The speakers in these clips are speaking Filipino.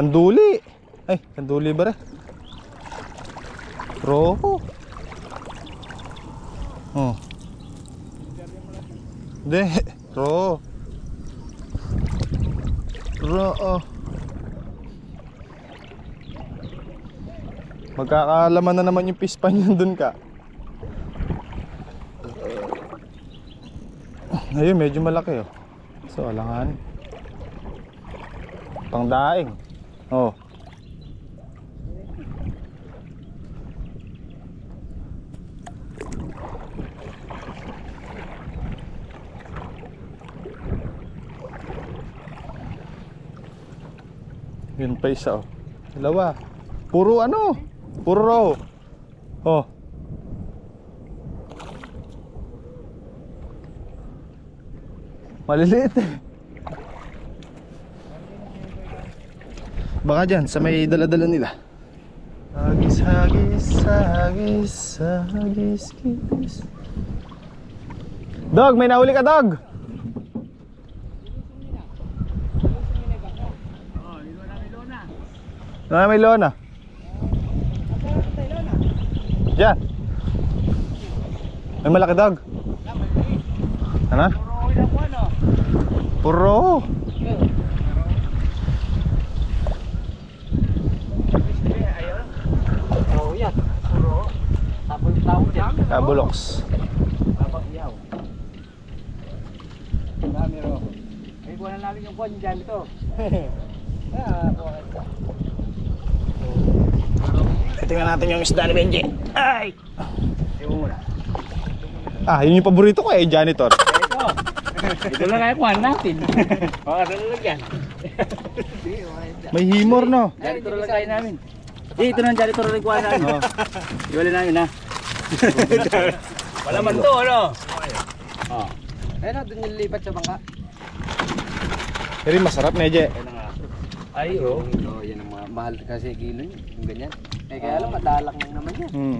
Kanduli. Ay, kanduli ba rin? Roho. Oh. Hindi. Roho. Roho. Magkakaalaman na naman yung pispan yun dun ka. Ayun, medyo malaki oh. So, alangan. Pangdaing. Oh. Yun pa isa oh. Dalawa. Puro ano? Puro. Oh. Maliliit eh. Baka dyan, sa may daladala nila. Hagis, hagis, hagis, hagis, kis. Dog, may nahuli ka, dog! Na may lona. Diyan. May malaki dog. Ano? Puro. Oh, yan. Puro. Tapos yung tao dyan. Kabuloks. Dami ro. Ay, kuha na namin yung kwan dyan ito. Kuha. Tingnan natin yung isda ni Benji. Ay! Ah, yun yung paborito ko eh, janitor. Ito. Ito lang kaya kuha natin. Baka ano lang yan. May himor no. Janitor lang kaya namin. Eh, ito na janitor lang kuha namin. Iwala namin ha. Wala man to, ano? Oh. Ayun na, doon yung lipat sa bangka. Pero yung masarap, na nga. Ay, oh. Oo, yan ang mga mahal kasi kilo yun. Yung ganyan. Eh kaya lang, madalak lang naman yan. Hmm.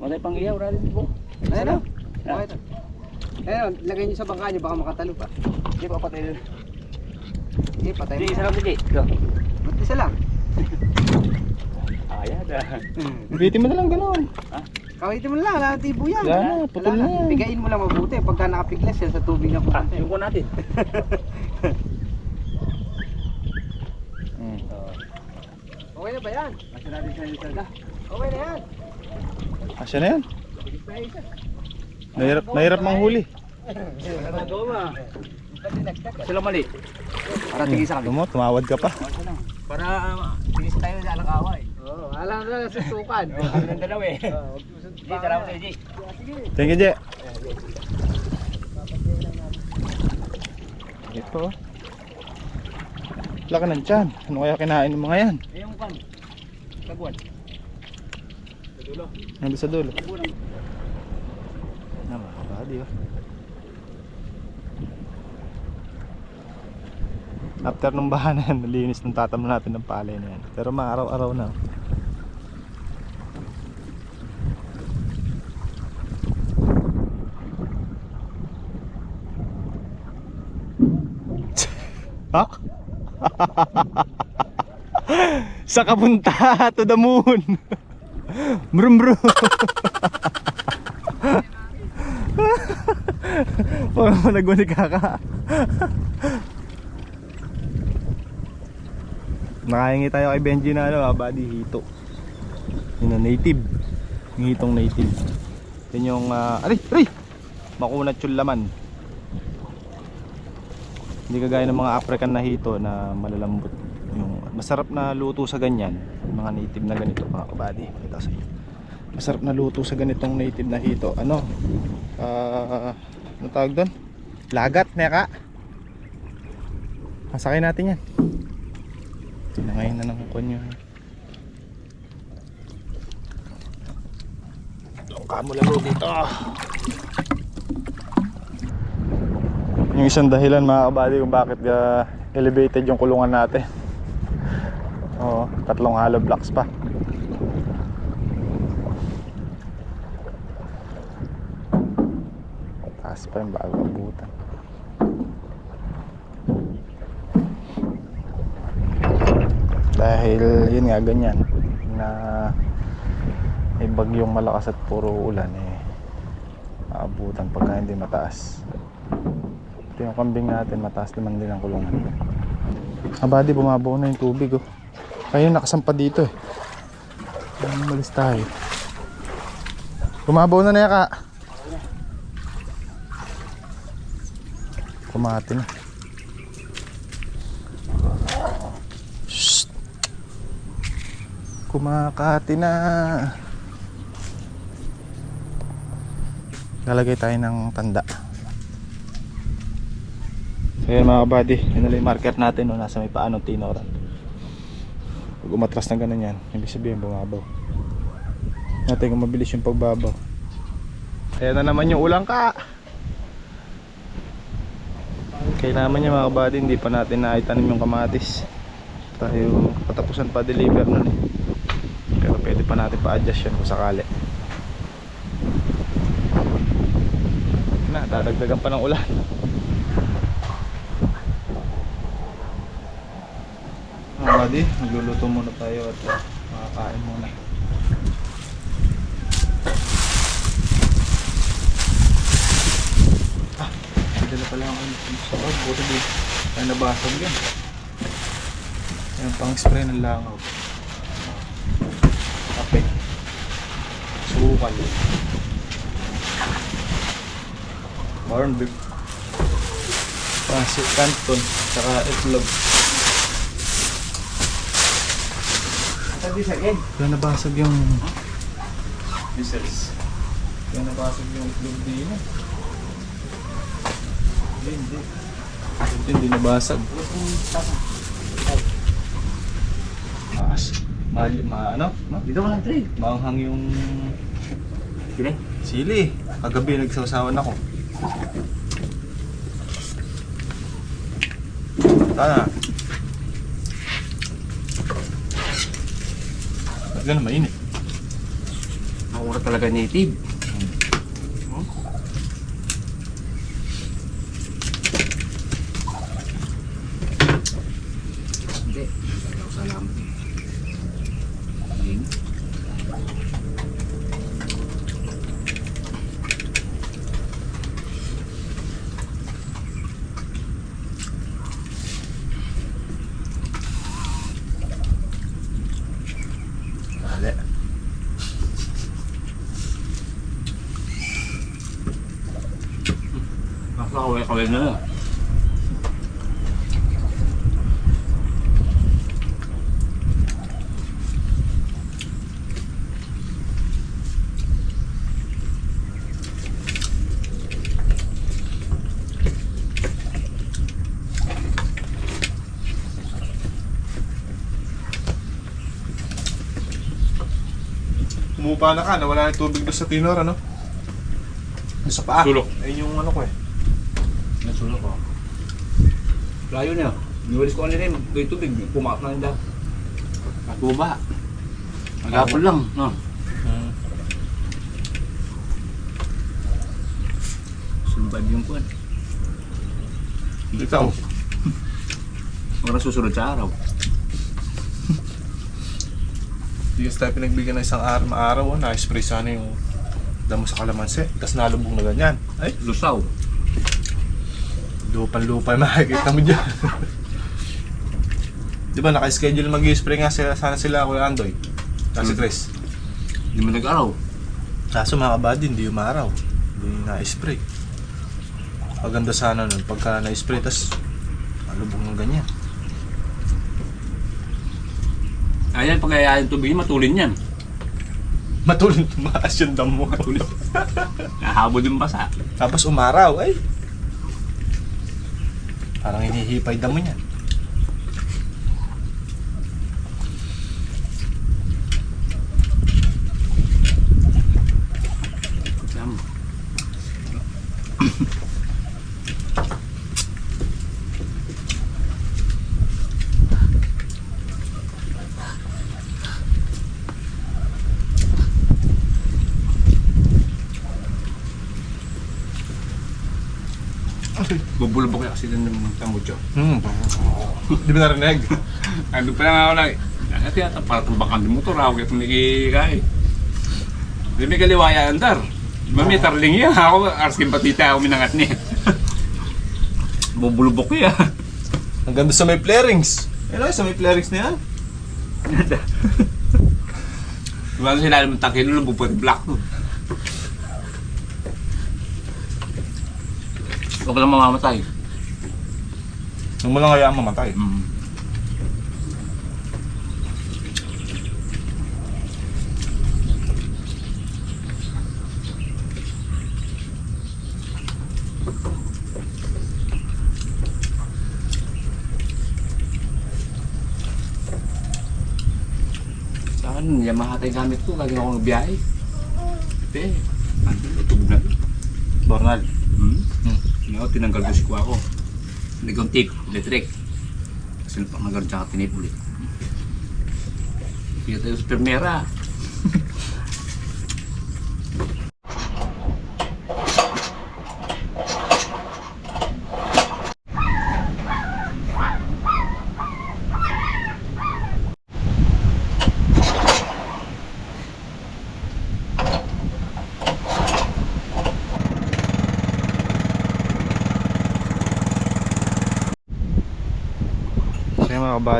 Wala pang iyaw, rally po. Ayun na. Okay to. Ayun, lagay niyo sa bangka niyo, baka makatalo pa. Hindi pa patay. Patay Hindi, mo. isa lang hindi. Ito. Ba't isa lang? Ayan ah. Bitin mo na lang ganun. Kawitin mo lang, natibo yan. Wala na, putol na yan. Bigayin mo lang mabuti. Pagka nakapiglas yan sa tubig na Ah, pupunta. yung ko natin. Hmm. Okay na ba yan? Kasi natin sa isa. Okay na yan. Asya na yan. Nahirap, nahirap manghuli. Ba't dinagdag? Sila mali. Para tigisa kami. Alam mo, tumawad ka pa. Para uh, tigisa tayo sa alang away. Alam na sa sukan. Kami ng dalawa eh. Hindi, tara mo G. Sige. Thank you, Je. Ito. Laki ng tiyan. Ano kaya kinain ng mga yan? Eh, yung kan. Kabuan. Sa dulo. Nandun sa dulo. Na mga kabady oh. After nung baha na yan, nalinis ng tatam natin ng palay na yan. Pero mga araw-araw na. oh. Ha? Sa kapunta to the moon. Brum brum. Parang mo nagwani kaka. Nakahingi tayo kay Benji na ano, ah, body hito. Yun na native. Yung hitong native. Yan yung, ah, aray, aray! Makunat yung laman. Hindi kagaya ng mga African na hito na malalambot. Yung masarap na luto sa ganyan, mga native na ganito mga kabady. Ito sa inyo. Masarap na luto sa ganitong native na hito. Ano? Ah, ano tawag doon? Lagat, neka. Masakay natin yan. Sinangay na ng konyo. Tungka mo lang dito. Yung isang dahilan mga kabady kung bakit uh, elevated yung kulungan natin. Oo, tatlong hollow blocks pa. Taas pa yung bago abutan. dahil yun nga ganyan na may bagyong malakas at puro ulan eh aabutan pagka hindi mataas ito yung kambing natin mataas naman din ang kulungan. Abadi bumabaw na yung tubig oh. Kayo nakasampa dito eh. Umalis tayo. Bumabaw na na yaka kumati na. Shh. kumakati na. Lalagay tayo ng tanda yun mga kabady yun na marker natin no, nasa may paanong tinoran pag umatras na ganun yan. Ibig sabihin bumabaw. Natin kung mabilis yung pagbabaw. Ayan na naman yung ulang ka! Kailangan niya mga kabady hindi pa natin naitanim yung kamatis. Tayo katapusan pa deliver nun eh. Pero pwede pa natin pa-adjust yan kung sakali. Na dadagdagan pa ng ulan buddy magluluto muna tayo at uh, makakain muna. Ah hindi na pala ang ano sa bag. Buti di ay nabasag yan. Yan pang spray ng langaw. Kape. Sukal corn beef. Pancit canton saka itlog Sabi sa akin. kaya nabasag yung Diesels. kaya nabasag yung itlog din eh. hindi hindi hindi hindi nabasag Mas, ma, ma, ano? Ma, Dito ko lang, Trey. maanghang yung Sila. sili. Kagabi nagsawsawan ako. Tana. Ganun mainit? Maura talaga native. Hindi. Salamat. Hindi. Dali. Nakakaway-kaway na lang. Umupa na ka, nawala na tubig doon sa tinor, ano? Doon sa paa. Sulok. Ayun yung ano ko eh. Nasulok ko. Layo niya. Niwalis ko kanina rin. Doy tubig. Pumakas na nila. Katuba. Magapon lang. No? Hmm. Survive yung kuwan. Ikaw. Na susunod sa araw. Hindi kasi tayo pinagbigyan ng isang araw, araw oh, na-spray sana yung damo sa kalamansi. Tapos nalubog na ganyan. Ay, Lusaw. Lupan-lupa makikita mo dyan. Di ba naka-schedule mag-spray nga sila, sana sila Kuya Andoy. Kasi Hmm. Chris. Hindi mo nag-araw. Kaso mga kabady, hindi umaraw. Hindi na-spray. Maganda sana nun, pagka na-spray, tas malubog ng ganyan. Ayan, pag ayayin tubig, matulin yan. Matulin tumaas yung damo. Matulin. Nahabo din basa. Tapos umaraw, ay. Parang hinihipay damo niyan. Yan. Din ng tamudyo. Hmm. Di ba narinig? Ano pa lang ako na, Ati ata para tumbakan di motor ako kaya tumikikay. Di may kaliwaya andar. Mami tarling yan. Ako arskin patita ako minangat niya. Bubulubok niya. Hanggang doon sa may flarings. Ano sa may flarings na yan? Diba sila naman takin nung bupot black to. Huwag ka lang mamamatay. Nung mo lang hayaan mamatay. Mm. Sa akin, Yamaha tayo gamit ko, lagi ako nagbiyahe. Ito eh, ano, tubog na. Bornal. Hmm? Hmm. Ngayon, tinanggal ko si kuha ko. Nagawang tape, electric. Kasi pang nagawang tsaka tinip ulit. Kaya tayo sa.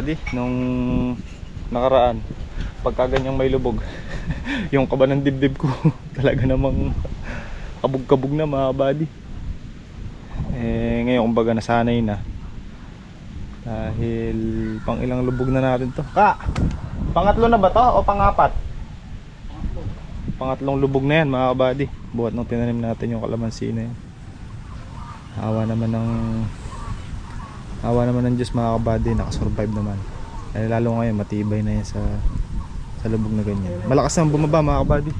Kabady, nung nakaraan, pagka ganyang may lubog, yung kaba ng dibdib ko, talaga namang kabog-kabog na mga kabady. Eh, ngayon kumbaga nasanay na. Dahil pang ilang lubog na natin to. Ka! Pangatlo na ba to o pangapat? Pangatlong lubog na yan mga kabady. Buhat nung tinanim natin yung kalamansi na yan. Hawa naman ng Awa naman ng Diyos mga kabady, nakasurvive naman. Eh, lalo ngayon, matibay na yan sa sa lubog na ganyan. Malakas na bumaba mga kabady.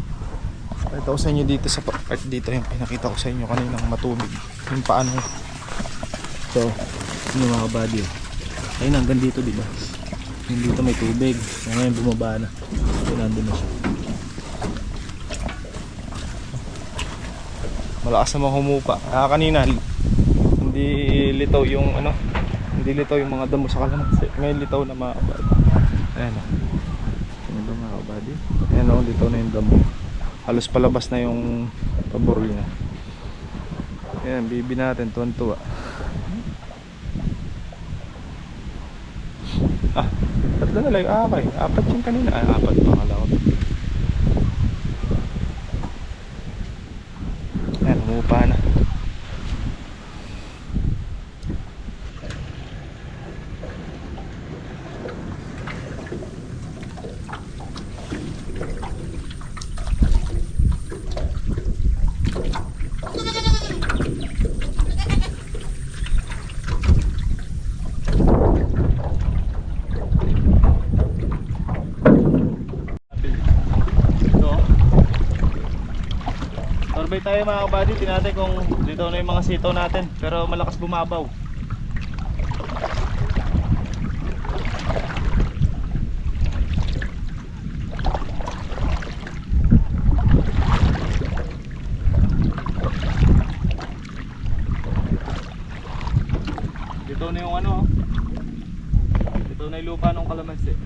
Pakita ko sa inyo dito sa pa- part dito yung pinakita ko sa inyo kaninang matubig. Yung paano. So, yun mga kabady. Ayun hanggang dito di ba? Yung dito may tubig. Ngayon bumaba na. So, nandun na siya. Malakas naman humupa. Ah, kanina, hindi litaw yung ano, hindi litaw yung mga damo sa kalamansi. Ngayon litaw na mga kabady. Ayan o. Ano ba mga kabady? Ayan o, litaw na yung damo. Halos palabas na yung paborol niya. Ayan, bibi natin, tuwan-tuwa. Ah, tatlo na lang. Ah, okay. Apat yung kanina. Ah, apat pa kala ko. Ayan, humupa na. Ito. Torbay tayo mga kabady, tinatay kung dito na yung mga sitaw natin pero malakas bumabaw. Dito na yung ano, oh. dito na yung lupa ng kalamansi.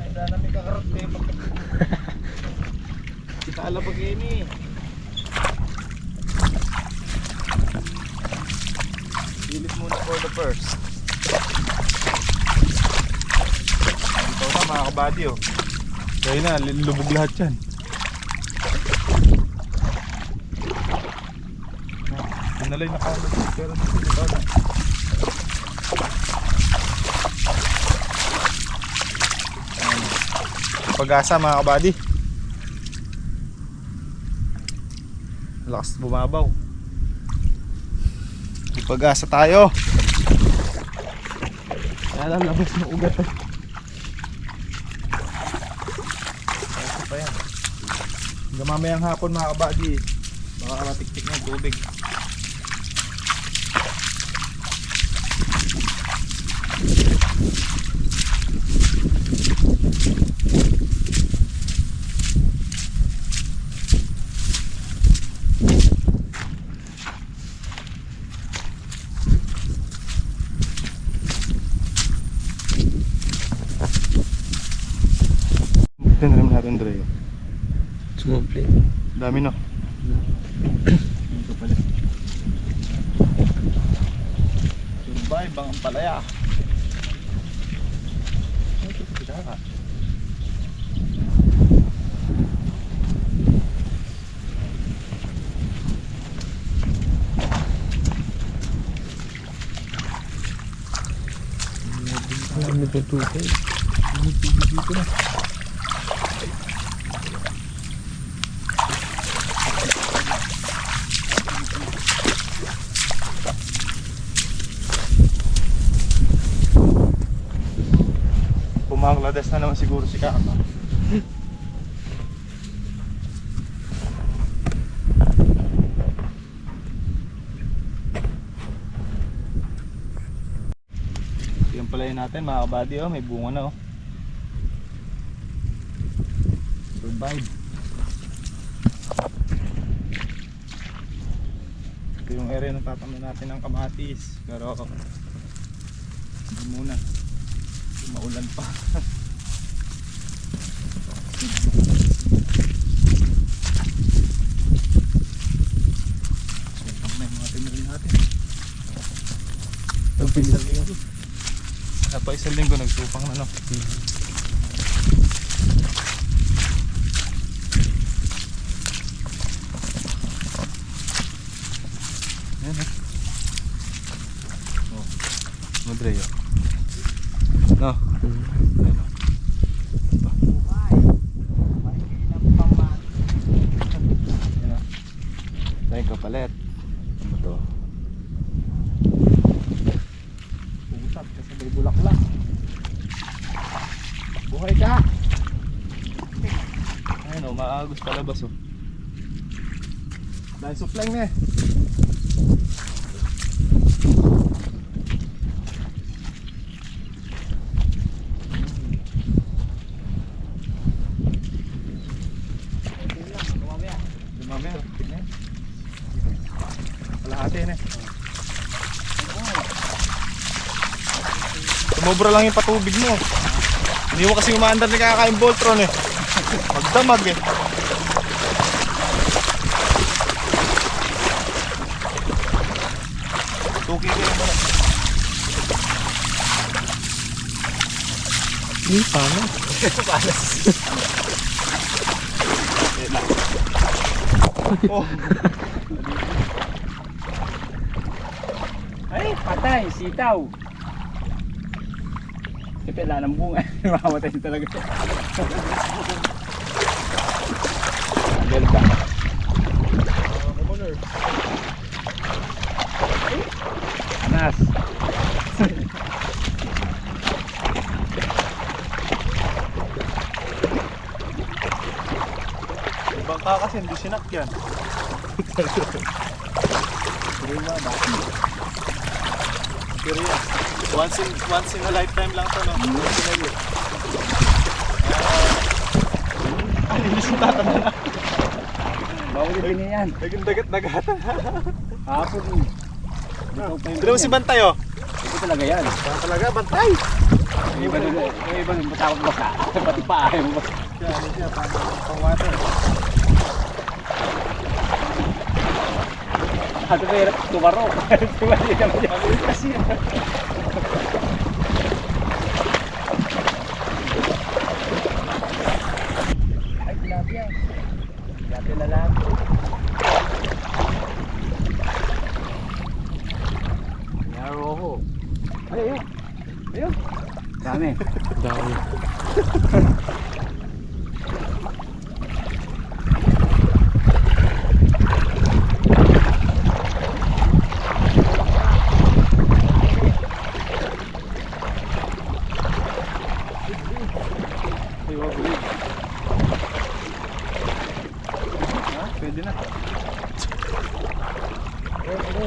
Ay, dana may kakarot eh. Kita ala pag ini. Pilit muna for the first. Ito na mga kabady oh. Kaya na, lubog lahat yan. Yan na nakalabas. Pero ito na. Pag-asa mga kabady. Lakas bumabaw. Pag-asa tayo. Kaya lang labas ng ugat. eh. Asa pa yan. Hanggang mamayang hapon mga kabady. Baka matiktik yung tubig. Dami no. Ito pala. Survive ang palaya. Ito sila. Alam mo ito tubig. Dito na. Bumangladesh na naman siguro si Kaka. Yan pala yun natin mga kabady oh, may bunga na oh. Survive. Ito yung area ng tatamin natin ng kamatis. Pero hindi muna. Maulan pa. Ito pa isang linggo. Nagsupang na no. Yan eh. Oh. Madre yun. No. Ayan, oh. Ito. Ayan, oh. Tayong kapalit. Ano to? Pusat kasi may bulaklak. Buhay ka! Ayun o, maagos palabas o. Dahil supply na eh. Na eh. Tumubra lang yung patubig mo. Hindi mo kasi umaandar na kakain Voltron eh. Magdamag eh. Tuki ko yung mga. Hindi pa na. Oh. Ay, patay, sitaw. Kasi wala ng bunga. Mamamatay talaga. Delta. Anas. Hindi sinakyan. Pero yan, once in, once in a lifetime lang to no? Once in a year. Ah, hindi siya tatanda na. Bawal din yan. Naging dagat-dagat. Hapon. Pero si Bantay oh. Ito talaga yan. Saan talaga, Bantay? Yung iba nun, yung iba nun, matawag baka. Pati pa ayaw mo. Siya, ano siya, pang water. Yan. Maliit kasi yan. Ay, tilapia. Tilapia na lahat. Narrow. Ay, ayun. Ayun. Dami. Iwa bulig. Ha? Pwede na. Pwede.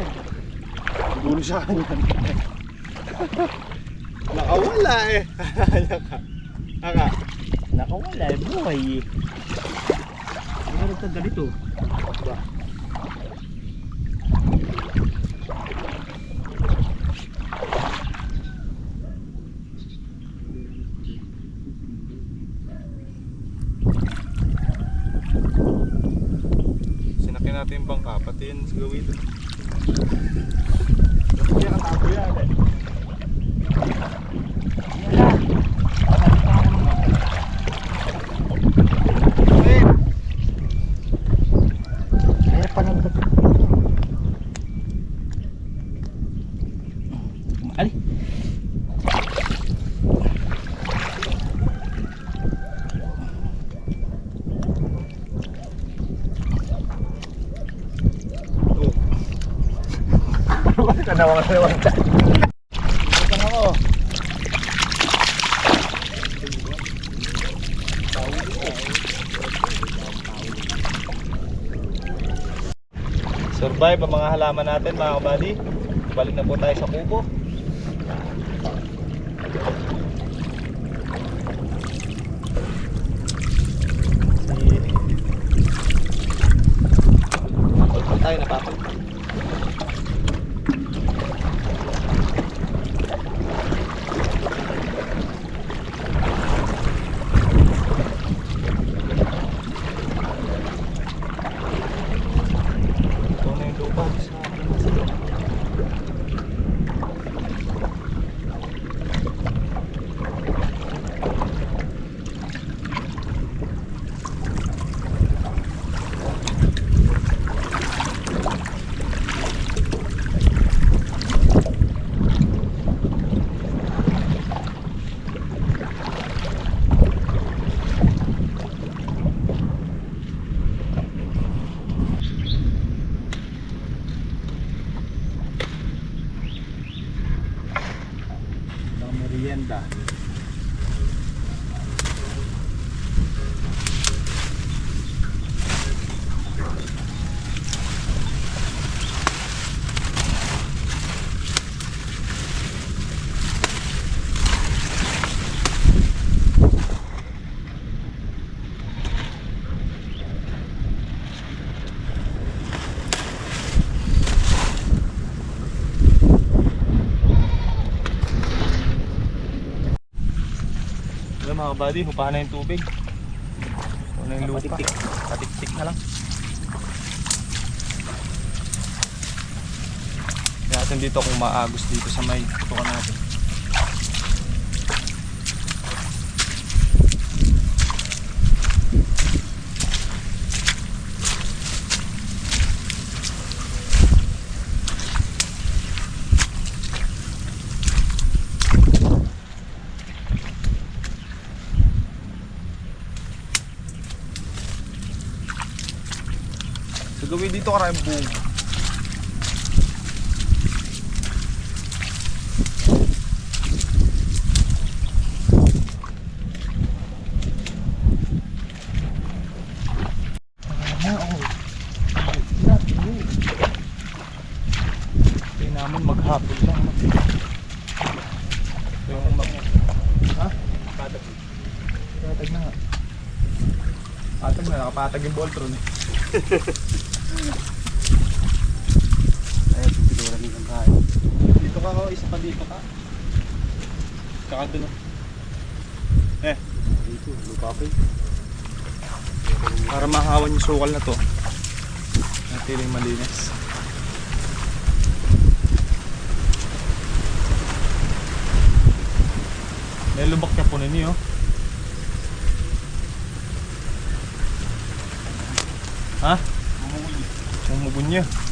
Gulo sa. Nakawala eh. Naka. Naka. Nakawala eh. Buhay eh. Ano nagtagal ito? Ba? Pati yun sa gawin doon. Kaya katabo yan eh. Kaya pa nang Ali. Kanawa ka naman ka. Ito na ako. Survive ang mga halaman natin mga kabady. Balik na po tayo sa kubo. Tayo napapagpag. Ito na yung lupa sa ng merienda. Alam mga buddy, hupahan na yung tubig. Ito na yung lupa. Patiktik na lang. Kaya natin dito kung maagos dito sa may tutukan natin. Dito karaming. Hindi namin maghapon lang. Ito yung mag... Ha? Patag. Na nga. Patag na, nakapatag yung Voltron eh. Ay, ang kain. Dito ka oh, isa pa dito ka. Tsaka dun oh. Eh, Dito, lupa pa eh. para mahawan yung sukal na to. Natiling malinis. May lubak niya po ninyo. Ha? Umugun niya.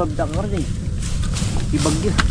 Babdak ko rin eh.